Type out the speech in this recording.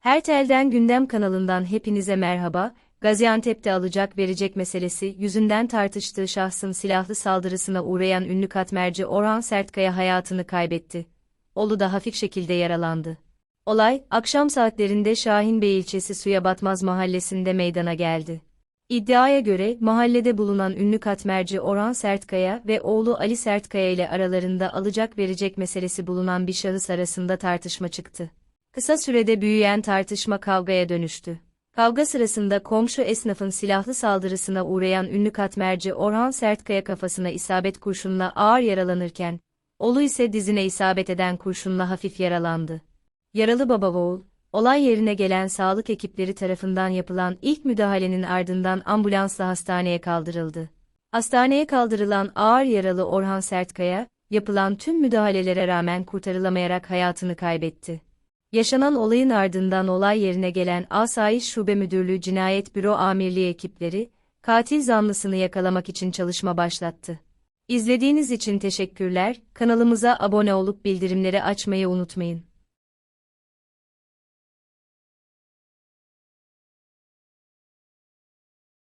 Her telden gündem kanalından hepinize merhaba. Gaziantep'te alacak verecek meselesi yüzünden tartıştığı şahsın silahlı saldırısına uğrayan ünlü katmerci Orhan Sertkaya hayatını kaybetti. Oğlu da hafif şekilde yaralandı. Olay, akşam saatlerinde Şahinbey ilçesi Suya Batmaz mahallesinde meydana geldi. İddiaya göre mahallede bulunan ünlü katmerci Orhan Sertkaya ve oğlu Ali Sertkaya ile aralarında alacak verecek meselesi bulunan bir şahıs arasında tartışma çıktı. Kısa sürede büyüyen tartışma kavgaya dönüştü. Kavga sırasında komşu esnafın silahlı saldırısına uğrayan ünlü katmerci Orhan Sertkaya kafasına isabet kurşunla ağır yaralanırken, oğlu ise dizine isabet eden kurşunla hafif yaralandı. Yaralı baba oğul, olay yerine gelen sağlık ekipleri tarafından yapılan ilk müdahalenin ardından ambulansla hastaneye kaldırıldı. Hastaneye kaldırılan ağır yaralı Orhan Sertkaya, yapılan tüm müdahalelere rağmen kurtarılamayarak hayatını kaybetti. Yaşanan olayın ardından olay yerine gelen Asayiş Şube Müdürlüğü Cinayet Büro Amirliği ekipleri, katil zanlısını yakalamak için çalışma başlattı. İzlediğiniz için teşekkürler, kanalımıza abone olup bildirimleri açmayı unutmayın.